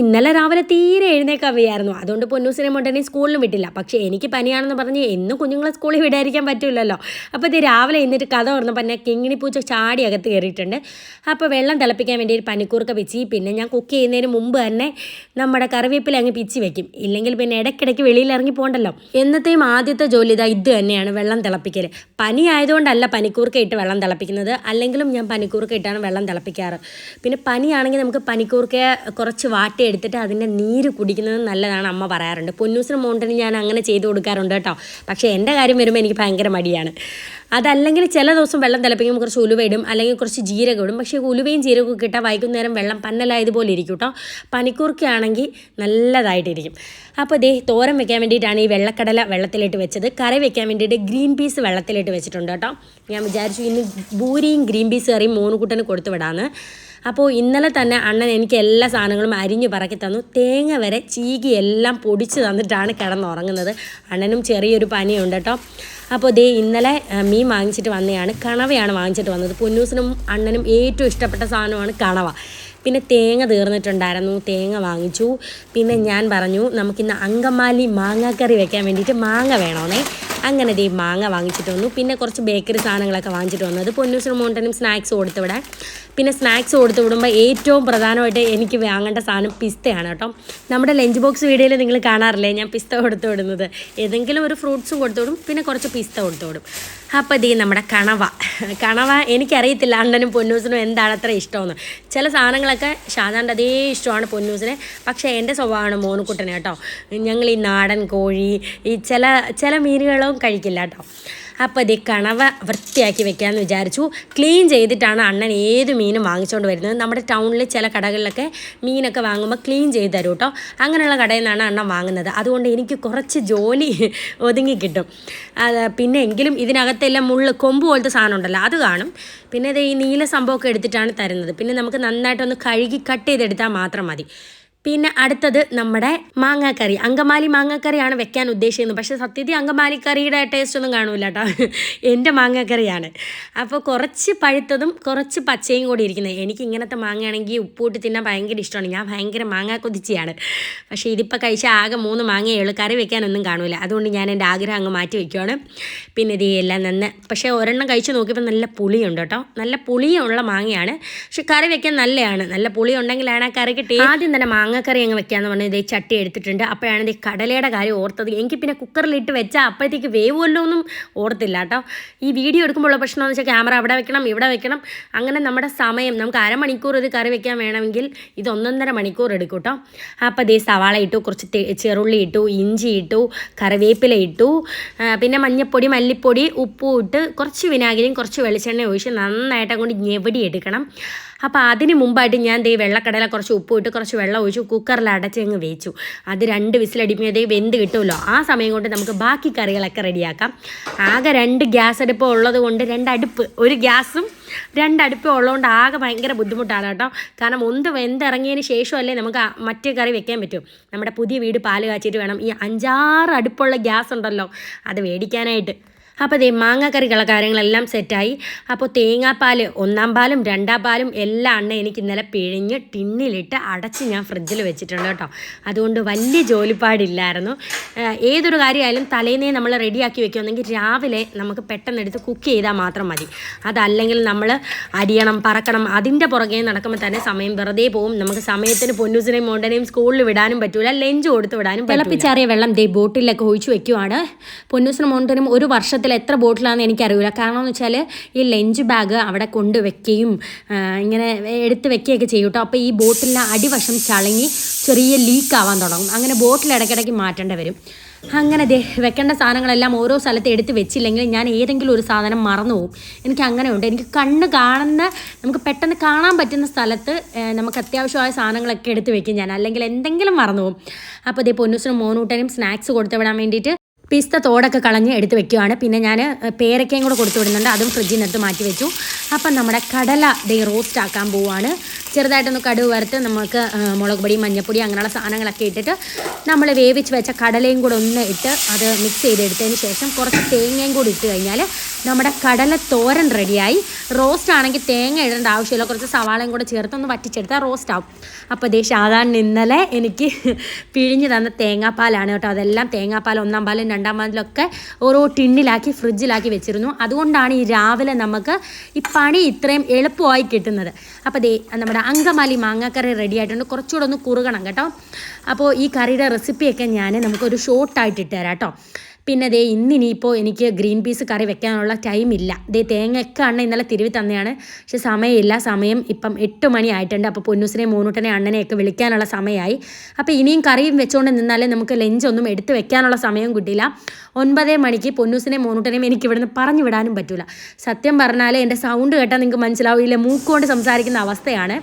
ഇന്നലെ രാവിലെ തീരെ എഴുന്നേക്കാൻ വയ്യായിരുന്നു. അതുകൊണ്ട് പൊന്നൂസിനെ മൊട്ടനെ സ്കൂളിലും വിട്ടില്ല. പക്ഷേ എനിക്ക് പനിയാണെന്ന് പറഞ്ഞ് എന്നും കുഞ്ഞുങ്ങളെ സ്കൂളിൽ വിടാതിരിക്കാൻ പറ്റില്ലല്ലോ. അപ്പോൾ ഇത് രാവിലെ എന്നിട്ട് കഥ പറഞ്ഞപ്പോൾ എന്നെ കിങ്ങിണി പൂച്ച ചാടി അകത്ത് കയറിയിട്ടുണ്ട്. അപ്പോൾ വെള്ളം തിളപ്പിക്കാൻ വേണ്ടി ഒരു പനിക്കൂർക്ക പിച്ചി. പിന്നെ ഞാൻ കുക്ക് ചെയ്യുന്നതിന് മുമ്പ് തന്നെ നമ്മുടെ കറിവേപ്പില അങ്ങ് പിച്ചി വെക്കും. ഇല്ലെങ്കിൽ പിന്നെ ഇടയ്ക്കിടയ്ക്ക് വെളിയിൽ ഇറങ്ങി പോകണ്ടല്ലോ. എന്നത്തെയും ആദ്യത്തെ ജോലി ഇതാ ഇത് തന്നെയാണ് വെള്ളം തിളപ്പിക്കൽ പനി ആയതുകൊണ്ടല്ല പനിക്കൂർക്ക ഇട്ട് വെള്ളം തിളപ്പിക്കുന്നത്. അല്ലെങ്കിലും ഞാൻ പനിക്കൂർക്ക ഇട്ടാണ് വെള്ളം തിളപ്പിക്കാറ്. പിന്നെ പനിയാണെങ്കിൽ നമുക്ക് പനിക്കൂർക്ക കുറച്ച് വാട്ടി എടുത്തിട്ട് അതിന്റെ നീര് കുടിക്കുന്നത് നല്ലതാണ് അമ്മ പറയാറുണ്ട്. പൊന്നൂസിന് മോണ്ടന് ഞാൻ അങ്ങനെ ചെയ്ത് കൊടുക്കാറുണ്ട് കേട്ടോ. പക്ഷേ എന്റെ കാര്യം വരുമ്പോൾ എനിക്ക് ഭയങ്കര മടിയാണ്. അതല്ലെങ്കിൽ ചില ദിവസം വെള്ളം തിളപ്പിക്കുമ്പോൾ കുറച്ച് ഉലുവ ഇടും അല്ലെങ്കിൽ കുറച്ച് ജീരകം ഇടും. പക്ഷേ ഉലുവയും ജീരകവും കിട്ടാൻ വൈകുന്നേരം വെള്ളം പന്നലായതുപോലെ ഇരിക്കും കേട്ടോ. പനിക്കൂർക്കയാണെങ്കിൽ നല്ലതായിട്ടിരിക്കും. അപ്പോൾ ദേ തോരൻ വെക്കാൻ വേണ്ടിയിട്ടാണ് ഈ വെള്ളക്കടല വെള്ളത്തിലിട്ട് വെച്ചത്. കറി വെക്കാൻ വേണ്ടിയിട്ട് ഗ്രീൻ പീസ് വെള്ളത്തിലിട്ട് വെച്ചിട്ടുണ്ട് കേട്ടോ. ഞാൻ വിചാരിച്ചു ഇന്ന് ഭൂരിയും ഗ്രീൻ പീസ് കറിയും മൂന്ന് കൂട്ടന് കൊടുത്തു വിടാമെന്ന് അപ്പോൾ ഇന്നലെ തന്നെ അണ്ണൻ എനിക്ക് എല്ലാ സാധനങ്ങളും അരിഞ്ഞു പറക്കി തന്നു. തേങ്ങ വരെ ചീകി എല്ലാം പൊടിച്ച് തന്നിട്ടാണ് കിടന്നുറങ്ങുന്നത്. അണ്ണനും ചെറിയൊരു പനിയുണ്ട് കേട്ടോ. അപ്പോൾ ദേ ഇന്നലെ മീൻ വാങ്ങിച്ചിട്ട് വന്നതാണ് കണവയാണ് വാങ്ങിച്ചിട്ട് വന്നത്. പൊന്നൂസിനും അണ്ണനും ഏറ്റവും ഇഷ്ടപ്പെട്ട സാധനമാണ് കണവ. പിന്നെ തേങ്ങ തീർന്നിട്ടുണ്ടായിരുന്നു. തേങ്ങ വാങ്ങിച്ചു. പിന്നെ ഞാൻ പറഞ്ഞു നമുക്കിന്ന് അങ്കമാലി മാങ്ങാക്കറി വെക്കാൻ വേണ്ടിയിട്ട് മാങ്ങ വേണമെന്നേ അങ്ങനെ ദേ മാങ്ങ വാങ്ങിച്ചിട്ട് വന്നു. പിന്നെ കുറച്ച് ബേക്കറി സാധനങ്ങളൊക്കെ വാങ്ങിച്ചിട്ട് വന്നു. അത് പൊന്നൂസിനും മോണ്ടനും സ്നാക്സ് കൊടുത്തു പിന്നെ സ്നാക്സ് കൊടുത്തു വിടുമ്പോൾ ഏറ്റവും പ്രധാനമായിട്ട് എനിക്ക് വാങ്ങേണ്ട സാധനം പിസ്തയാണ് കേട്ടോ. നമ്മുടെ ലഞ്ച് ബോക്സ് വീഡിയോയിൽ നിങ്ങൾ കാണാറില്ലേ? ഞാൻ പിസ്ത കൊടുത്തു വിടുന്നത്. ഏതെങ്കിലും ഒരു ഫ്രൂട്ട്സും കൊടുത്തു വിടും. പിന്നെ കുറച്ച് പിസ്ത കൊടുത്തു വിടും. അപ്പോൾ ഇത് നമ്മുടെ കണവ. കണവ എനിക്കറിയത്തില്ല അണ്ണനും പൊന്നൂസിനും എന്താണ് അത്ര ഇഷ്ടമെന്ന്. ചില സാധനങ്ങളൊക്കെ ഷാജാന്റെ അതേ ഇഷ്ടമാണ് പൊന്നൂസിനെ. പക്ഷേ എന്റെ സ്വഭാവമാണ് മോനുക്കുട്ടനെ കേട്ടോ. ഞങ്ങൾ ഈ നാടൻ കോഴി ഈ ചില ചില മീനുകളും കഴിക്കില്ല കേട്ടോ. അപ്പോൾ ഇത് കണവ വൃത്തിയാക്കി വെക്കാമെന്ന് വിചാരിച്ചു. ക്ലീൻ ചെയ്തിട്ടാണ് അണ്ണൻ ഏത് മീനും വാങ്ങിച്ചുകൊണ്ട് വരുന്നത്. നമ്മുടെ ടൗണിൽ ചില കടകളിലൊക്കെ മീനൊക്കെ വാങ്ങുമ്പോൾ ക്ലീൻ ചെയ്ത് തരും കേട്ടോ അങ്ങനെയുള്ള കടയിൽ നിന്നാണ് അണ്ണൻ വാങ്ങുന്നത്. അതുകൊണ്ട് എനിക്ക് കുറച്ച് ജോലി ഒതുങ്ങി കിട്ടും. പിന്നെ എങ്കിലും ഇതിനകത്തെല്ലാം മുള്ള് കൊമ്പ് പോലത്തെ സാധനം ഉണ്ടല്ലോ അത് കാണും. പിന്നെ ഇത് ഈ നീല സംഭവമൊക്കെ എടുത്തിട്ടാണ് തരുന്നത്. പിന്നെ നമുക്ക് നന്നായിട്ടൊന്ന് കഴുകി കട്ട് ചെയ്തെടുത്താൽ മാത്രം മതി. പിന്നെ അടുത്തത് നമ്മുടെ മാങ്ങാക്കറി. അങ്കമാലി മാങ്ങാക്കറിയാണ് വെക്കാൻ ഉദ്ദേശിക്കുന്നത്. പക്ഷേ സത്യത്തിൽ അങ്കമാലി കറിയുടെ ടേസ്റ്റ് ഒന്നും കാണൂല കേട്ടോ എന്റെ മാങ്ങാക്കറിയാണ്. അപ്പോൾ കുറച്ച് പഴുത്തതും കുറച്ച് പച്ചയും കൂടി ഇരിക്കുന്നത്. എനിക്ക് ഇങ്ങനത്തെ മാങ്ങയാണെങ്കിൽ ഉപ്പൂട്ടി തിന്നാൻ ഭയങ്കര ഇഷ്ടമാണ്. ഞാൻ ഭയങ്കര മാങ്ങാ കൊതിച്ചിയാണ്. പക്ഷേ ഇതിപ്പോൾ കഴിച്ച ആകെ മൂന്ന് മാങ്ങയേ ഉള്ളൂ. കറി വെക്കാനൊന്നും കാണൂല. അതുകൊണ്ട് ഞാൻ എന്റെ ആഗ്രഹം അങ്ങ് മാറ്റി വയ്ക്കുവാണ് പിന്നെ ഇത് എല്ലാം നന്ന് പക്ഷേ ഒരെണ്ണം കഴിച്ച് നോക്കിയപ്പോൾ നല്ല പുളിയുണ്ട് കേട്ടോ നല്ല പുളിയുള്ള മാങ്ങയാണ്. പക്ഷെ കറി വെക്കാൻ നല്ലതാണ്. നല്ല പുളി ഉണ്ടെങ്കിലാണ് ആ കറി കിട്ടി ആദ്യം തന്നെ മാങ്ങക്കറി അങ്ങ് വെക്കാന്ന് പറഞ്ഞു ഇതേ ചട്ടി എടുത്തിട്ടുണ്ട്. അപ്പോഴാണ് ഇത് കടലയുടെ കാര്യം ഓർത്തത്. എനിക്ക് പിന്നെ കുക്കറിലിട്ട് വെച്ചാൽ അപ്പോഴത്തേക്ക് വേവുമല്ലോ ഒന്നും ഓർത്തില്ല കേട്ടോ. ഈ വീഡിയോ എടുക്കുമ്പോഴുള്ള പ്രശ്നം വെച്ചാൽ ക്യാമറ അവിടെ വെക്കണം ഇവിടെ വെക്കണം. അങ്ങനെ നമ്മുടെ സമയം നമുക്ക് അരമണിക്കൂർ ഒരു കറി വെക്കാൻ വേണമെങ്കിൽ ഇത് ഒന്നൊന്നര മണിക്കൂർ എടുക്കും കേട്ടോ. അപ്പോൾ ഇതേ സവാള ഇട്ടു കുറച്ച് ചെറുള്ളി ഇട്ടു ഇഞ്ചി ഇട്ടു കറിവേപ്പില ഇട്ടു പിന്നെ മഞ്ഞപ്പൊടി മല്ലിപ്പൊടി ഉപ്പും ഇട്ട് കുറച്ച് വിനാഗിരിയും കുറച്ച് വെളിച്ചെണ്ണ ഒഴിച്ച് നന്നായിട്ട് അങ്ങോട്ട് ഞെവടി എടുക്കണം. അപ്പോൾ അതിന് മുമ്പായിട്ട് ഞാൻ ദേ വെള്ളക്കടല കുറച്ച് ഉപ്പ് ഇട്ട് കുറച്ച് വെള്ളം ഒഴിച്ച് കുക്കറിൽ അടച്ച് അങ്ങ് വെച്ചു അത് രണ്ട് വിസിലടിക്കുമ്പോഴത്തേക്ക് വെന്ത് കിട്ടുമല്ലോ. ആ സമയം കൊണ്ട് നമുക്ക് ബാക്കി കറികളൊക്കെ റെഡിയാക്കാം. ആകെ രണ്ട് ഗ്യാസ് അടുപ്പ് ഉള്ളത് കൊണ്ട് രണ്ട് അടുപ്പ് ഒരു ഗ്യാസും രണ്ട് അടുപ്പ് ഉള്ളതുകൊണ്ട് ആകെ ഭയങ്കര ബുദ്ധിമുട്ടാണ് കേട്ടോ. കാരണം ഒന്ന് വെന്തിറങ്ങിയതിന് ശേഷമല്ലേ നമുക്ക് മറ്റേ കറി വെക്കാൻ പറ്റും. നമ്മുടെ പുതിയ വീട് പാൽ കാച്ചിട്ട് വേണം. ഈ അഞ്ചാറ് അടുപ്പുള്ള ഗ്യാസ് ഉണ്ടല്ലോ അത് മേടിക്കാനായിട്ട് അപ്പോൾ ദേ കറികളുടെ കാര്യങ്ങളെല്ലാം സെറ്റായി. അപ്പോൾ തേങ്ങാപ്പാൽ ഒന്നാം പാലും രണ്ടാം പാലും എല്ലാം അണ്ണ എനിക്ക് ഇന്നലെ പിഴിഞ്ഞ് ടിന്നിലിട്ട് അടച്ച് ഞാൻ ഫ്രിഡ്ജിൽ വെച്ചിട്ടുണ്ട് കേട്ടോ. അതുകൊണ്ട് വലിയ ജോലിപ്പാടില്ലായിരുന്നു. ഏതൊരു കാര്യമായാലും തലേന്നേ നമ്മൾ റെഡിയാക്കി വെക്കുകയാണെങ്കിൽ രാവിലെ നമുക്ക് പെട്ടെന്ന് എടുത്ത് കുക്ക് ചെയ്താൽ മാത്രം മതി. അതല്ലെങ്കിൽ നമ്മൾ അരിയണം പറക്കണം അതിന്റെ പുറകെ നടക്കുമ്പോൾ തന്നെ സമയം വെറുതെ പോകും നമുക്ക് സമയത്തിന് പൊന്നൂസിനെയും മോണ്ടനെയും സ്കൂളിൽ വിടാനും പറ്റൂല ലഞ്ച് കൊടുത്ത് വിടാനും തിളപ്പിച്ചാറിയ വെള്ളം ദേ ബോട്ടിലൊക്കെ ഒഴിച്ചു വെക്കുവാണ്. പൊന്നൂസിനും മോണ്ടനും ഒരു വർഷത്തിൽ എത്ര ബോട്ടിലാണെന്ന് എനിക്കറിയില്ല. കാരണം എന്ന് വെച്ചാൽ ഈ ലഞ്ച് ബാഗ് അവിടെ കൊണ്ട് വെക്കുകയും ഇങ്ങനെ എടുത്ത് വെക്കുകയൊക്കെ ചെയ്യും കേട്ടോ. അപ്പോൾ ഈ ബോട്ടിലിന്റെ അടിവശം ചളങ്ങി ചെറിയ ലീക്ക് ആവാൻ തുടങ്ങും. അങ്ങനെ ബോട്ടിൽ ഇടയ്ക്കിടയ്ക്ക് മാറ്റേണ്ടി വരും. അങ്ങനെ ദേ വെക്കേണ്ട സാധനങ്ങളെല്ലാം ഓരോ സ്ഥലത്ത് എടുത്ത് വെച്ചില്ലെങ്കിൽ ഞാൻ ഏതെങ്കിലും ഒരു സാധനം മറന്നു പോകും. എനിക്ക് അങ്ങനെ ഉണ്ട് എനിക്ക് കണ്ണ് കാണുന്ന നമുക്ക് പെട്ടെന്ന് കാണാൻ പറ്റുന്ന സ്ഥലത്ത് നമുക്ക് അത്യാവശ്യമായ സാധനങ്ങളൊക്കെ എടുത്ത് വെക്കും ഞാൻ. അല്ലെങ്കിൽ എന്തെങ്കിലും മറന്നു പോകും. അപ്പോൾ ഇതേ പൊന്നൂസിനും മോനൂട്ടനും സ്നാക്സ് കൊടുത്തു വിടാൻ വേണ്ടിയിട്ട് പിസ്ത തോടൊക്കെ കളഞ്ഞ് എടുത്ത് വെക്കുകയാണ് പിന്നെ ഞാൻ പേരക്കയും കൂടെ കൊടുത്തു വിടുന്നുണ്ട്. അതും എടുത്ത് മാറ്റി വെച്ചു. അപ്പം നമ്മുടെ കടല ദൈ റോസ്റ്റ് ആക്കാൻ പോവുകയാണ് ചെറുതായിട്ടൊന്ന് കടുവ് വറുത്ത് നമുക്ക് മുളക് പൊടി മഞ്ഞപ്പൊടി അങ്ങനെയുള്ള സാധനങ്ങളൊക്കെ ഇട്ടിട്ട് നമ്മൾ വേവിച്ച് വെച്ച കടലയും കൂടെ ഒന്ന് ഇട്ട് അത് മിക്സ് ചെയ്തെടുത്തതിന് ശേഷം കുറച്ച് തേങ്ങയും കൂടി ഇട്ട് കഴിഞ്ഞാൽ നമ്മുടെ കടല തോരൻ റെഡിയായി. റോസ്റ്റ് ആണെങ്കിൽ തേങ്ങ ഇടേണ്ട ആവശ്യമില്ല. കുറച്ച് സവാളയും കൂടെ ചേർത്തൊന്ന് വറ്റിച്ചെടുത്താൽ റോസ്റ്റ് ആവും. അപ്പോൾ ദേ സാധാരണ ഇന്നലെ എനിക്ക് പിഴിഞ്ഞ് തന്ന തേങ്ങാപ്പാലാണ് കേട്ടോ. അതെല്ലാം തേങ്ങാപ്പാൽ ഒന്നാം പാലും പാലിലൊക്കെ ഓരോ ടിന്നിലാക്കി ഫ്രിഡ്ജിലാക്കി വെച്ചിരുന്നു. അതുകൊണ്ടാണ് ഈ രാവിലെ നമുക്ക് ഈ പണി ഇത്രയും എളുപ്പമായി കിട്ടുന്നത്. അപ്പോൾ ദേ നമ്മുടെ അങ്കമാലി മാങ്ങാക്കറി റെഡി ആയിട്ടുണ്ട്. കുറച്ചുകൂടെ ഒന്ന് കുറുകണം കേട്ടോ. അപ്പോൾ ഈ കറിയുടെ റെസിപ്പിയൊക്കെ ഞാൻ നമുക്കൊരു ഷോർട്ടായിട്ട് ഇട്ട് തരാം കേട്ടോ. പിന്നെ ദേ ഇന്നിനിയിപ്പോൾ എനിക്ക് ഗ്രീൻ പീസ് കറി വെക്കാനുള്ള ടൈം ഇല്ല ദേ തേങ്ങയൊക്കെ അണ്ണ ഇന്നലെ തിരുവി തന്നെയാണ്. പക്ഷെ സമയമില്ല. സമയം ഇപ്പം എട്ട് മണി ആയിട്ടുണ്ട്. അപ്പോൾ പൊന്നൂസിനെ മൂന്നൂട്ടനെ അണ്ണനെയൊക്കെ വിളിക്കാനുള്ള സമയമായി. അപ്പോൾ ഇനിയും കറിയും വെച്ചുകൊണ്ട് നിന്നാലേ നമുക്ക് ലഞ്ചൊന്നും എടുത്ത് വെക്കാനുള്ള സമയം കിട്ടില്ല. ഒൻപതേ മണിക്ക് പൊന്നൂസിനെ മൂന്നൂട്ടനെയും എനിക്ക് ഇവിടുന്ന് പറഞ്ഞു വിടാനും പറ്റില്ല സത്യം പറഞ്ഞാൽ എന്റെ സൗണ്ട് കേട്ടാൽ നിങ്ങൾക്ക് മനസ്സിലാവില്ല മൂക്കുകൊണ്ട് സംസാരിക്കുന്ന അവസ്ഥയാണ്.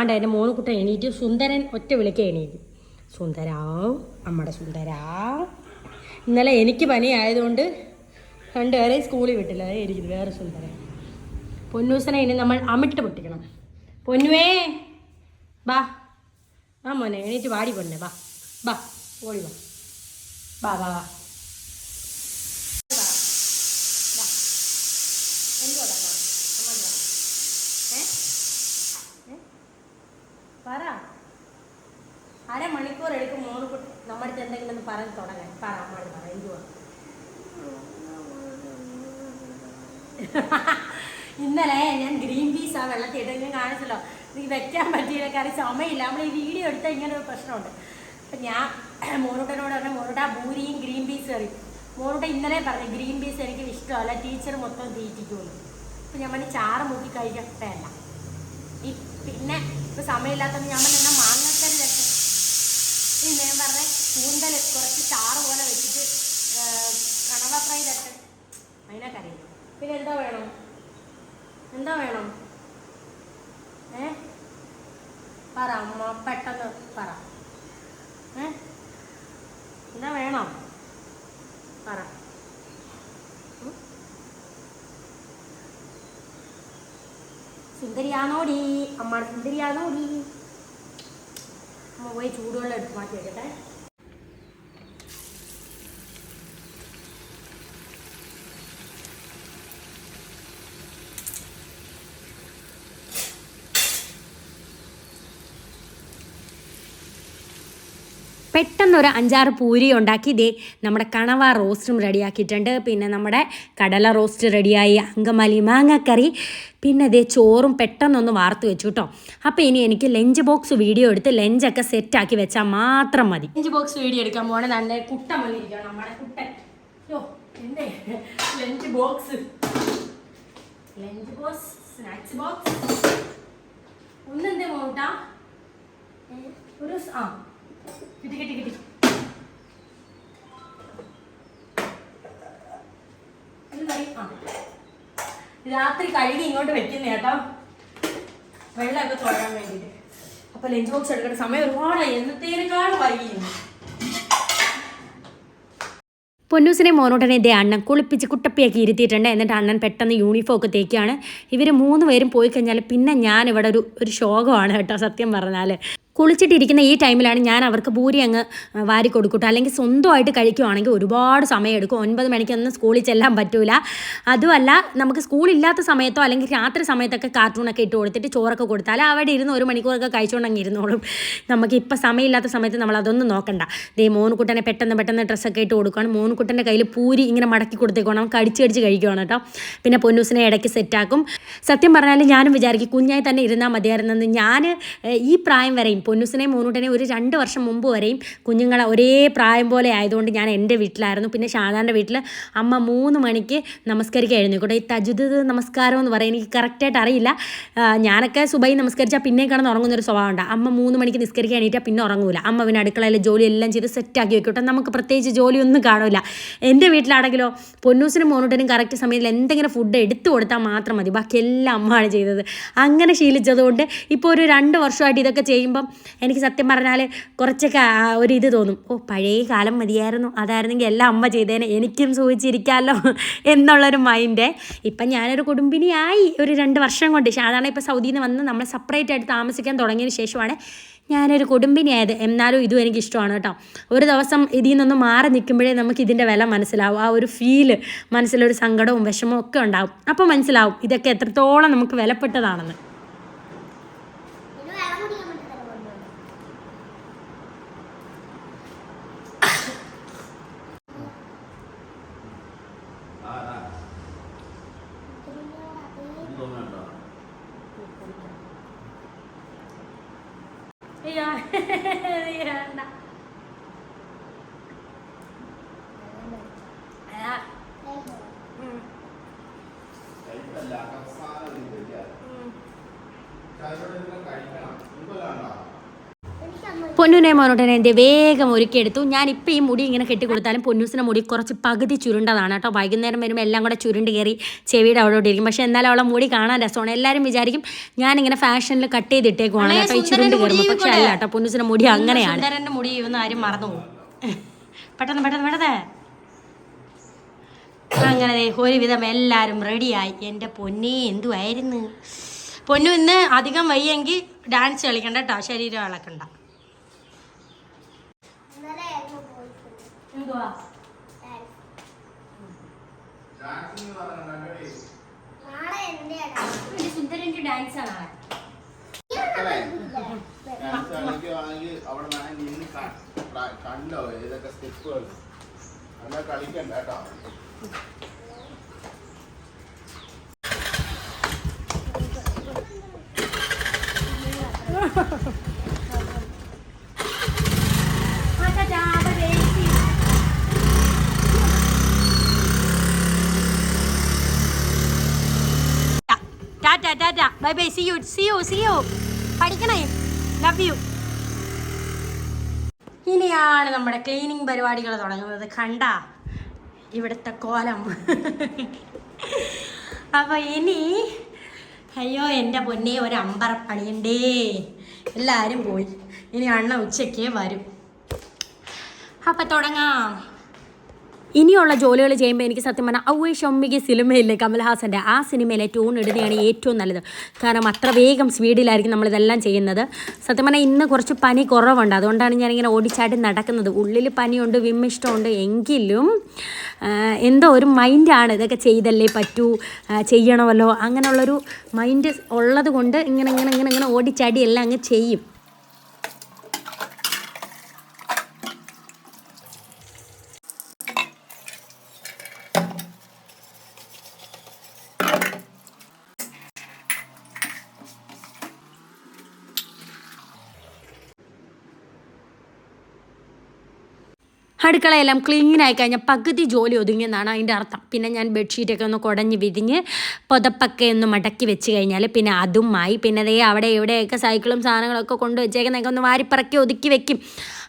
ആണ്ട എന്റെ മൂന്ന് കുട്ടൻ എണീറ്റ് സുന്ദരൻ ഒറ്റ വിളിക്കുക എണീറ്റ്. സുന്ദരാ നമ്മുടെ സുന്ദരാ. ഇന്നലെ എനിക്ക് പനിയായതുകൊണ്ട് രണ്ടുപേരെയും സ്കൂളിൽ വിട്ടില്ല. അതേ ഇരിക്കുന്നത് വേറെ സുന്ദരൻ. പൊന്നൂസനെ ഇനി നമ്മൾ അമിട്ട് പൊട്ടിക്കണം. പൊന്നുവേ ബാ. ആ മോനെ എണീറ്റ് വാടി പൊന്നെ ബാ. ബാ ഓടി വാ. ബാ ബാ ബാ എന്തുവാ അമ്മ ഏ ഏ? പറ അരമണിക്കൂർ എടുക്കും മോന് കുട്ടി നമ്മുടെ അടുത്ത് എന്തെങ്കിലും ഒന്ന് പറഞ്ഞ് തുടങ്ങാൻ പറ അമ്മയോട് പറ എന്തുവാ? ഇന്നലെ ഞാൻ ഗ്രീൻ പീസ് ആ വെള്ളത്തിൽ ഇട്ട് കാണിച്ചല്ലോ. നീ വെക്കാൻ പറ്റിയില്ല കറി സമയമില്ല. നമ്മൾ ഈ വീഡിയോ എടുത്താൽ ഇങ്ങനെ ഒരു പ്രശ്നമുണ്ട്. അപ്പം ഞാൻ മോനൂട്ടനോട് പറഞ്ഞ മോനൂട്ട ഭൂരിയും ഗ്രീൻ പീസ് കറി. മോനൂട്ട ഇന്നലെ പറഞ്ഞു ഗ്രീൻ പീസ് എനിക്ക് ഇഷ്ടമല്ല ടീച്ചർ മൊത്തം തീറ്റിക്കുള്ളൂ അപ്പം ഞാൻ പറഞ്ഞു ചാറ് മുക്കി കഴിക്കട്ടല്ല ഈ പിന്നെ ഇപ്പം സമയമില്ലാത്തത് ഞാൻ പറഞ്ഞ എന്നാൽ മാങ്ങക്കറി വെക്കാം. ഈ ഞാൻ പറഞ്ഞ കൂന്തൽ കുറച്ച് ചാറ് പോലെ വെച്ചിട്ട് കണവ ഫ്രൈ തട്ട് അതിനെ കറി പിന്നെ എന്താ വേണം? എന്താ വേണം? ഏ? പറ അമ്മ പെട്ടെന്ന് പറ. ഏ? എന്താ വേണം? പറ? സുന്ദരിയാണോടി? അമ്മ സുന്ദരിയാണോടി? അമ്മ പോയി ചൂടുവെള്ളം എടുത്ത് മാറ്റി വെക്കട്ടെ. പെട്ടെന്ന് ഒരു അഞ്ചാറ് പൂരി ഉണ്ടാക്കി ഇതേ നമ്മുടെ കണവ റോസ്റ്റും റെഡിയാക്കിയിട്ടുണ്ട്. പിന്നെ നമ്മുടെ കടല റോസ്റ്റ് റെഡിയായി അങ്കമാലി മാങ്ങക്കറി. പിന്നെ ഇതേ ചോറും പെട്ടെന്നൊന്ന് വാർത്ത് വെച്ചു കേട്ടോ. അപ്പോൾ ഇനി എനിക്ക് ലഞ്ച് ബോക്സ് വീഡിയോ എടുത്ത് ലഞ്ചൊക്കെ സെറ്റാക്കി വെച്ചാൽ മാത്രം മതി. ലഞ്ച് ബോക്സ് വീഡിയോ എടുക്കാൻ പോകണേ നല്ല കുട്ടൻ വന്നിരിക്കണം നമ്മുടെ കുട്ടൻ. ബോക്സ് ബോക്സ് സ്നാക്സ് ബോക്സ് ഒന്നെന്തേ മോട്ടാ? ഒരു ആ. കിട്ടി കിട്ടി കിട്ടി. രാത്രി കഴുകി ഇങ്ങോട്ട് വെക്കുന്ന കേട്ടോ. വെള്ളമൊക്കെ തുടരാൻ വേണ്ടിയിട്ട്. അപ്പൊ ലഞ്ച് ബോക്സ് എടുക്കേണ്ട സമയം ഒരുപാടായി. എന്നത്തേനേക്കാളും വൈകിയിരുന്നു പൊന്നൂസിനെ മോനോട്ടനെ ഇതേ അണ്ണൻ കുളിപ്പിച്ച് കുട്ടപ്പിയാക്കി ഇരുത്തിയിട്ടുണ്ട്. എന്നിട്ട് അണ്ണൻ പെട്ടെന്ന് യൂണിഫോം ഒക്കെ തേക്കുകയാണ് ഇവർ മൂന്ന് പേരും പോയി കഴിഞ്ഞാൽ പിന്നെ ഞാൻ ഇവിടെ ഒരു ഒരു ശോകമാണ് കേട്ടോ സത്യം പറഞ്ഞാൽ കുളിച്ചിട്ടിരിക്കുന്ന ഈ ടൈമിലാണ് ഞാൻ അവർക്ക് പൂരി അങ്ങ് വാരി കൊടുക്കട്ടെ. അല്ലെങ്കിൽ സ്വന്തമായിട്ട് കഴിക്കുവാണെങ്കിൽ ഒരുപാട് സമയം എടുക്കും. ഒൻപത് മണിക്കൊന്നും സ്കൂളിൽ ചെല്ലാൻ പറ്റൂല. അതുമല്ല നമുക്ക് സ്കൂളില്ലാത്ത സമയത്തോ അല്ലെങ്കിൽ രാത്രി സമയത്തൊക്കെ കാർട്ടൂണൊക്കെ ഇട്ട് കൊടുത്തിട്ട് ചോറൊക്കെ കൊടുത്താൽ അവിടെ ഇരുന്ന് ഒരു മണിക്കൂറൊക്കെ കഴിച്ചുകൊണ്ടങ്ങ് ഇരുന്നോളും. നമുക്ക് ഇപ്പം സമയമില്ലാത്ത സമയത്ത് നമ്മൾ അതൊന്നും നോക്കണ്ട. ദേ മോനുകുട്ടനെ പെട്ടെന്ന് പെട്ടെന്ന് ഡ്രസ്സൊക്കെ ഇട്ട് കൊടുക്കുകയാണ് മോനുകുട്ടന്റെ കയ്യിൽ പൂരി ഇങ്ങനെ മടക്കി കൊടുത്തേക്കണം കടിച്ച് കടിച്ച് കഴിക്കുവാണ് കേട്ടോ. പിന്നെ പൊന്നൂസിനെ ഇടയ്ക്ക് സെറ്റാക്കും. സത്യം പറഞ്ഞാൽ ഞാനും വിചാരിക്കും കുഞ്ഞായി തന്നെ ഇരുന്നാൽ മതിയായിരുന്നെന്ന്. ഞാൻ ഈ പ്രായം വരെയും പൊന്നുസിനെയും മോനൂട്ടനെയും ഒരു രണ്ട് വർഷം മുമ്പ് വരെയും കുഞ്ഞുങ്ങളെ ഒരേ പ്രായം പോലെ ആയതുകൊണ്ട് ഞാൻ എന്റെ വീട്ടിലായിരുന്നു. പിന്നെ ഷാദാന്റെ വീട്ടിൽ അമ്മ മൂന്ന് മണിക്ക് നമസ്കരിക്കാൻ എഴുന്നേക്കോട്ടെ ഈ തജുദ് നമസ്കാരം എന്ന് പറയാൻ എനിക്ക് കറക്റ്റായിട്ട് അറിയില്ല. ഞാനൊക്കെ സുബൈ നമസ്കരിച്ചാൽ പിന്നെ കിടന്ന് ഉറങ്ങുന്ന ഒരു സ്വഭാവമുണ്ട്. അമ്മ മൂന്ന് മണിക്ക് നിസ്കരിക്കാൻ എണീറ്റാൽ പിന്നെ ഉറങ്ങൂല. അമ്മ പിന്നെ അടുക്കളയിലെ ജോലി എല്ലാം ചെയ്ത് സെറ്റാക്കി വെക്കോട്ടെ. നമുക്ക് പ്രത്യേകിച്ച് ജോലിയൊന്നും കാണില്ല എന്റെ വീട്ടിലാണെങ്കിലോ പൊന്നൂസിനും മോനൂട്ടനും കറക്റ്റ് സമയത്തിൽ എന്തെങ്കിലും ഫുഡ് എടുത്തു കൊടുത്താൽ മാത്രം മതി. ബാക്കി എല്ലാം അമ്മയാണ് ചെയ്തത്. അങ്ങനെ ശീലിച്ചതുകൊണ്ട് ഇപ്പോൾ ഒരു രണ്ട് വർഷമായിട്ട് ഇതൊക്കെ ചെയ്യുമ്പം എനിക്ക് സത്യം പറഞ്ഞാൽ കുറച്ചൊക്കെ ഒരു ഇത് തോന്നും. ഓ പഴയ കാലം മതിയായിരുന്നു. അതായിരുന്നെങ്കിൽ എല്ലാം അമ്മ ചെയ്തേനെ. എനിക്കും സൂചിച്ചിരിക്കാമല്ലോ എന്നുള്ളൊരു മൈൻഡ്. ഇപ്പം ഞാനൊരു കുടുംബിനിയായി ഒരു രണ്ട് വർഷം കൊണ്ട്. സാധാരണ ഇപ്പോൾ സൗദിയിൽ നിന്ന് വന്ന് നമ്മൾ സെപ്പറേറ്റ് ആയിട്ട് താമസിക്കാൻ തുടങ്ങിയതിന് ശേഷമാണ് ഞാനൊരു കുടുംബിനിയായത്. എന്നാലും ഇതും എനിക്ക് ഇഷ്ടമാണ് കേട്ടോ. ഒരു ദിവസം ഇതിൽ നിന്നൊന്ന് മാറി നിൽക്കുമ്പോഴേ നമുക്ക് ഇതിന്റെ വില മനസ്സിലാവും. ആ ഒരു ഫീൽ മനസ്സിലൊരു സങ്കടവും വിഷമവും ഒക്കെ ഉണ്ടാവും. അപ്പോൾ മനസ്സിലാവും ഇതൊക്കെ എത്രത്തോളം നമുക്ക് വിലപ്പെട്ടതാണെന്ന്. പൊന്നുനെ മോനോട്ടനെ എന്റെ വേഗം ഒരുക്കിയെടുത്തു. ഞാൻ ഇപ്പോൾ ഈ മുടി ഇങ്ങനെ കെട്ടിക്കൊടുത്താലും പൊന്നൂസിന്റെ മുടി കുറച്ച് പകുതി ചുരുണ്ടതാണ് കേട്ടോ. വൈകുന്നേരം വരുമ്പോൾ എല്ലാം കൂടെ ചുരുണ്ട് കയറി ചെവിയുടെ അവിടെ ഇരിക്കും. പക്ഷേ എന്നാലും അവളെ മുടി കാണാൻ രസമാണ്. എല്ലാവരും വിചാരിക്കും ഞാൻ ഇങ്ങനെ ഫാഷനിൽ കട്ട് ചെയ്തിട്ടേക്കുവാണ് കേട്ടോ. ഈ ചുരുണ്ട് കയറുമ്പോൾ പക്ഷേ അല്ല കേട്ടോ പൊന്നൂസിന്റെ മുടി അങ്ങനെയാണ്. മുടി ആരും മറന്നു പോകും പെട്ടെന്ന് പെട്ടെന്ന് പെട്ടെന്ന്. അങ്ങനെ ഒരുവിധം എല്ലാവരും റെഡിയായി. എന്റെ പൊന്നേ എന്തുവായിരുന്നു? പൊന്നു ഇന്ന് അധികം വയ്യെങ്കിൽ ഡാൻസ് കളിക്കണ്ട കേട്ടോ. ശരീരം ഇളക്കണ്ട എന്തുവാ? സുന്ദരന്റെ ഡാൻസ് ആണ് കണ്ടോ? ഏതൊക്കെ സ്റ്റെപ്പുകൾ അല്ല കളിക്കണ്ട കേട്ടോ. Bye bye see you see you see you പഠിക്കണേ. ലവ് യു ഇനിയാണ് നമ്മുടെ ക്ലീനിങ് പരിപാടികൾ തുടങ്ങുന്നത്. കണ്ട? ഇവിടുത്തെ കോലം. അപ്പൊ ഇനി അയ്യോ എന്റെ പൊന്നെ ഒരു അമ്പറപ്പണിയുണ്ടേ എല്ലാവരും പോയി. ഇനി അണ്ണ ഉച്ചയ്ക്ക് വരും. അപ്പൊ തുടങ്ങാം. ഇനിയുള്ള ജോലികൾ ചെയ്യുമ്പോൾ എനിക്ക് സത്യം പറഞ്ഞാൽ ഔവേ ഷൊമ്മിക്ക് സിനിമയില്ലേ കമൽഹാസന്റെ ആ സിനിമയിലെ ട്യൂൺ ഇടുന്നതാണ് ഏറ്റവും നല്ലത്. കാരണം അത്ര വേഗം സ്പീഡിലായിരിക്കും നമ്മളിതെല്ലാം ചെയ്യുന്നത്. സത്യം പറഞ്ഞാൽ ഇന്ന് കുറച്ച് പനി കുറവുണ്ട്. അതുകൊണ്ടാണ് ഞാനിങ്ങനെ ഓടിച്ചാടി നടക്കുന്നത്. ഉള്ളിൽ പനിയുണ്ട് വിമ്മിഷ്ടമുണ്ട് എങ്കിലും എന്തോ ഒരു മൈൻഡാണ് ഇതൊക്കെ ചെയ്തല്ലേ പറ്റൂ ചെയ്യണമല്ലോ. അങ്ങനെയുള്ളൊരു മൈൻഡ് ഉള്ളത് കൊണ്ട് ഇങ്ങനെ ഇങ്ങനെ ഇങ്ങനെ ഇങ്ങനെ ഓടിച്ചാടി എല്ലാം അങ്ങ് ചെയ്യും. അടുക്കളയെല്ലാം ക്ലീൻ ആയി കഴിഞ്ഞാൽ പകുതി ജോലി ഒതുങ്ങിയെന്നാണ് അതിന്റെ അർത്ഥം. പിന്നെ ഞാൻ ബെഡ്ഷീറ്റൊക്കെ ഒന്ന് കുടഞ്ഞ് വിരിഞ്ഞ് പുതപ്പൊക്കെ ഒന്ന് മടക്കി വെച്ച് കഴിഞ്ഞാൽ പിന്നെ അതുമായി പിന്നെ അതേ അവിടെ എവിടെയൊക്കെ സൈക്കിളും സാധനങ്ങളൊക്കെ കൊണ്ട് വെച്ചേക്കുന്നതൊക്കെ ഒന്ന് വാരിപ്പറക്കി ഒതുക്കി വെക്കും.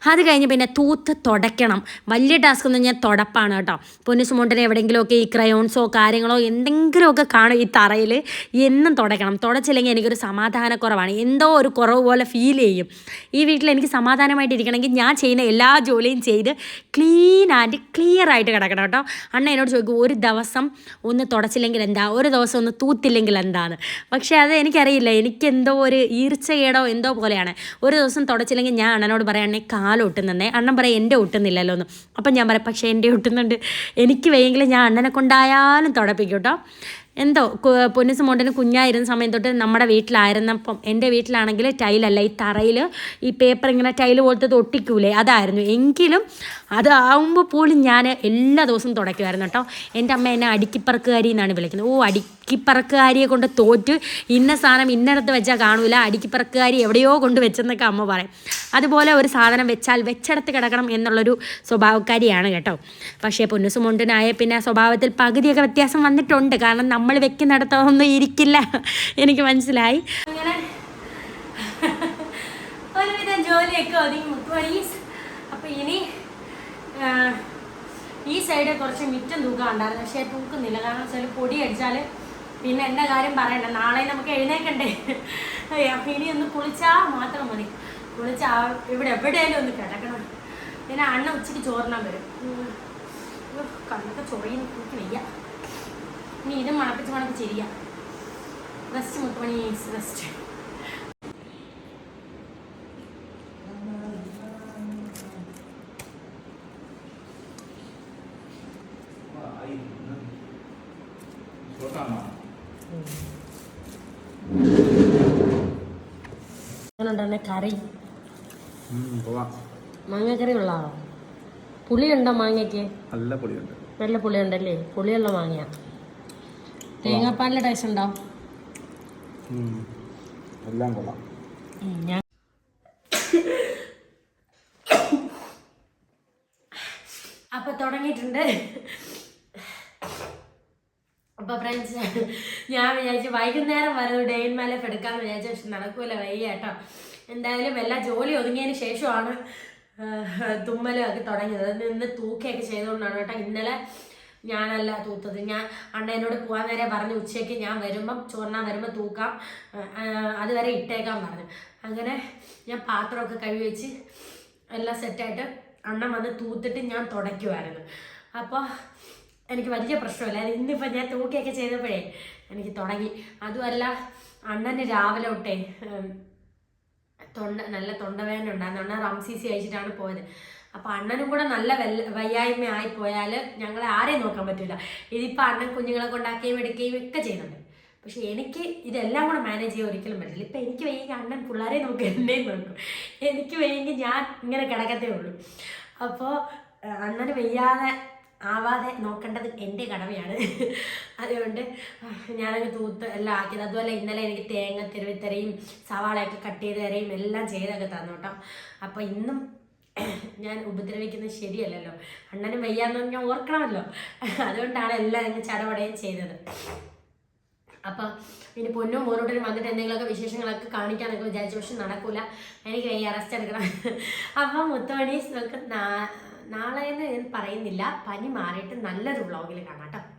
അത് കഴിഞ്ഞ് പിന്നെ തൂത്ത് തുടയ്ക്കണം. വലിയ ടാസ്ക് എന്ന് പറഞ്ഞാൽ തുടപ്പാണ് കേട്ടോ. പൊന്നുസുമോണ്ടനെ എവിടെയെങ്കിലുമൊക്കെ ഈ ക്രയോൺസോ കാര്യങ്ങളോ എന്തെങ്കിലുമൊക്കെ കാണും ഈ തറയിൽ എന്നും തുടയ്ക്കണം. തുടച്ചില്ലെങ്കിൽ എനിക്കൊരു സമാധാനക്കുറവാണ്. എന്തോ ഒരു കുറവ് പോലെ ഫീൽ ചെയ്യും. ഈ വീട്ടിൽ എനിക്ക് സമാധാനമായിട്ട് ഇരിക്കണമെങ്കിൽ ഞാൻ ചെയ്യുന്ന എല്ലാ ജോലിയും ചെയ്ത് ക്ലീൻ ആൻഡ് ക്ലിയർ ആയിട്ട് കിടക്കണം കേട്ടോ. അണ്ണ എന്നോട് ചോദിക്കും ഒരു ദിവസം ഒന്ന് തുടച്ചില്ലെങ്കിൽ എന്താ? ഒരു ദിവസം ഒന്ന് തൂത്തില്ലെങ്കിൽ എന്താണ് പക്ഷേ അത് എനിക്കറിയില്ല. എനിക്ക് എന്തോ ഒരു ഈർച്ചയേടോ എന്തോ പോലെയാണ്. ഒരു ദിവസം തുടച്ചില്ലെങ്കിൽ ഞാൻ അണ്ണനോട് പറയാണേ കാൽ ഒട്ടുന്നേ അണ്ണൻ പറയും എന്റെ ഒട്ടുന്നില്ലല്ലോ എന്ന് അപ്പം ഞാൻ പറയാം പക്ഷേ എന്റെ ഒട്ടുന്നുണ്ട്. എനിക്ക് വയ്യെങ്കിൽ ഞാൻ അണ്ണനെ കൊണ്ടായാലും തുടപ്പിക്കും കേട്ടോ എന്തോ പൊന്നിസ് മോണ്ടന് കുഞ്ഞായിരുന്ന സമയം തൊട്ട് നമ്മുടെ വീട്ടിലായിരുന്നപ്പം എന്റെ വീട്ടിലാണെങ്കിൽ ടൈലല്ല ഈ തറയിൽ ഈ പേപ്പർ ഇങ്ങനെ ടൈൽ പോലത്തെ ഒട്ടിക്കൂലേ അതായിരുന്നു. എങ്കിലും അതാവുമ്പോൾ പോലും ഞാൻ എല്ലാ ദിവസവും തുടയ്ക്കുമായിരുന്നു കേട്ടോ. എന്റെ അമ്മ എന്നെ അടിക്കിപ്പറക്കുകാരി എന്നാണ് വിളിക്കുന്നത്. ഓ അടിക്ക് അടുക്കിപ്പറക്കുകാരിയെ കൊണ്ട് തോറ്റ്. ഇന്ന സാധനം ഇന്നടത്ത് വെച്ചാൽ കാണൂല. അടുക്കിപ്പറക്കുകാരി എവിടെയോ കൊണ്ട് വെച്ചെന്നൊക്കെ അമ്മ പറയും. അതുപോലെ ഒരു സാധനം വെച്ചാൽ വെച്ചടത്ത് കിടക്കണം എന്നുള്ളൊരു സ്വഭാവക്കാരിയാണ് കേട്ടോ. പക്ഷേ പൊന്നുസുമുണ്ടനായ പിന്നെ സ്വഭാവത്തിൽ പകുതിയൊക്കെ വ്യത്യാസം വന്നിട്ടുണ്ട്. കാരണം നമ്മൾ വെക്കുന്നിടത്തൊന്നും ഇരിക്കില്ല. എനിക്ക് മനസ്സിലായി. ജോലിയൊക്കെ ഇനി ഈ സൈഡ് കുറച്ച് മിറ്റം തൂക്കാനുണ്ടായിരുന്നു പക്ഷേ തൂക്കുന്നില്ല. കാരണം വെച്ചാൽ പൊടി അടിച്ചാൽ പിന്നെ എന്റെ കാര്യം പറയണ്ട നാളെ നമുക്ക് എഴുന്നേക്കണ്ടേ ഇനി ഒന്ന് കുളിച്ചാ മാത്രം മതി കുളിച്ചാൽ ഇവിടെ എവിടെയായാലും ഒന്ന് കിടക്കണം പിന്നെ അണ്ണ ഉച്ചയ്ക്ക് ചോറിനാൻ വരും കണ്ണൊക്കെ ചൊറിയും എനിക്ക് വയ്യ ഇനി ഇത് മണപ്പിച്ച് മണപ്പിച്ച് ഇരിക്കാം റെസ്റ്റ് മുത്തുമണി റെസ്റ്റ് അങ്ങനെ കറി. മാങ്ങക്കറി ഉള്ളതാണോ പുളിയുണ്ടോ മാങ്ങയ്ക്ക്? നല്ല പുളിയുണ്ട്. നല്ല പുളിയുണ്ടല്ലേ? പുളിയുള്ള മാങ്ങ. തേങ്ങാപ്പാലിന്റെ ടേസ്റ്റ് ഉണ്ടോ? എല്ലാം കൊള്ളാം. ഞാൻ അപ്പൊ തുടങ്ങിയിട്ടുണ്ട്. അപ്പൊ ഫ്രണ്ട്സ് ഞാൻ വിചാരിച്ചു വൈകുന്നേരം വരെ ഡെയിൻ ഇൻ മൈ വിചാരിച്ചു പക്ഷെ നടക്കൂല വയ്യ കേട്ടോ. എന്തായാലും എല്ലാ ജോലി ഒതുങ്ങിയതിന് ശേഷമാണ് തുമ്മലും ഒക്കെ തുടങ്ങിയത്. അത് നിന്ന് തൂക്കുകയൊക്കെ ചെയ്തുകൊണ്ടാണ് കേട്ടോ. ഇന്നലെ ഞാനല്ല തൂത്തത്. ഞാൻ അണ്ണ എന്നോട് പോകാൻ നേരെ പറഞ്ഞു ഉച്ചയ്ക്ക് ഞാൻ വരുമ്പം ചോറിനാൻ വരുമ്പോൾ തൂക്കാം. അതുവരെ ഇട്ടേക്കാൻ പറഞ്ഞു. അങ്ങനെ ഞാൻ പാത്രമൊക്കെ കഴുകി വെച്ച് എല്ലാം സെറ്റായിട്ട് അണ്ണൻ വന്ന് തൂത്തിട്ട് ഞാൻ തുടയ്ക്കുമായിരുന്നു അപ്പോൾ എനിക്ക് വലിയ പ്രശ്നമില്ല. ഇന്നിപ്പോൾ ഞാൻ തൂക്കിയൊക്കെ ചെയ്തപ്പോഴേ എനിക്ക് തുടങ്ങി. അതുമല്ല അണ്ണന് രാവിലെ തൊട്ടേ തൊണ്ട നല്ല തൊണ്ടവേദന ഉണ്ടായിരുന്നു. അണ്ണൻ റംസീസി അയച്ചിട്ടാണ് പോയത്. അപ്പോൾ അണ്ണനും കൂടെ നല്ല വെല്ല വയ്യായ്മ ആയിപ്പോയാൽ പോയാൽ ഞങ്ങളെ ആരെയും നോക്കാൻ പറ്റില്ല ഇതിപ്പോൾ അണ്ണൻ കുഞ്ഞുങ്ങളെ കൊണ്ടാക്കുകയും എടുക്കുകയും ഒക്കെ ചെയ്യുന്നുണ്ട്. പക്ഷേ എനിക്ക് ഇതെല്ലാം കൂടെ മാനേജ് ചെയ്യാൻ ഒരിക്കലും പറ്റില്ല. ഇപ്പം എനിക്ക് വയ്യെങ്കിൽ അണ്ണൻ പിള്ളേരെ നോക്കും എന്നെയും നോക്കും. എനിക്ക് വയ്യെങ്കിൽ ഞാൻ ഇങ്ങനെ കിടക്കത്തേ ഉള്ളൂ. അപ്പോൾ അണ്ണന് വയ്യാതെ ആവാതെ നോക്കേണ്ടത് എന്റെ കടമയാണ്. അതുകൊണ്ട് ഞാനങ്ങ് തൂത്ത് എല്ലാം ആക്കിയത്. അതുപോലെ ഇന്നലെ എനിക്ക് തേങ്ങ തിരുവിത്തരയും സവാളയൊക്കെ കട്ട് ചെയ്ത് തരയും എല്ലാം ചെയ്തൊക്കെ തന്നു കേട്ടോ. അപ്പോൾ ഇന്നും ഞാൻ ഉപദ്രവിക്കുന്നത് ശരിയല്ലല്ലോ. അണ്ണനും വയ്യാന്ന് ഞാൻ ഓർക്കണമല്ലോ. അതുകൊണ്ടാണ് എല്ലാം ഞാൻ ചടപടയും ചെയ്തത്. അപ്പം ഇനി പൊന്നും മോനോട്ടും വന്നിട്ട് എന്തെങ്കിലുമൊക്കെ വിശേഷങ്ങളൊക്കെ കാണിക്കാനൊക്കെ വിചാരിച്ചു. പക്ഷെ നടക്കൂല. എനിക്ക് വയ്യ അറസ്റ്റ് എടുക്കണം. അപ്പം മുത്തോണീസ് നമുക്ക് നാളെ എന്ന് ഞാൻ പറയുന്നില്ല. പനി മാറിയിട്ട് നല്ലൊരു വ്ളോഗിൽ കാണാം കേട്ടോ.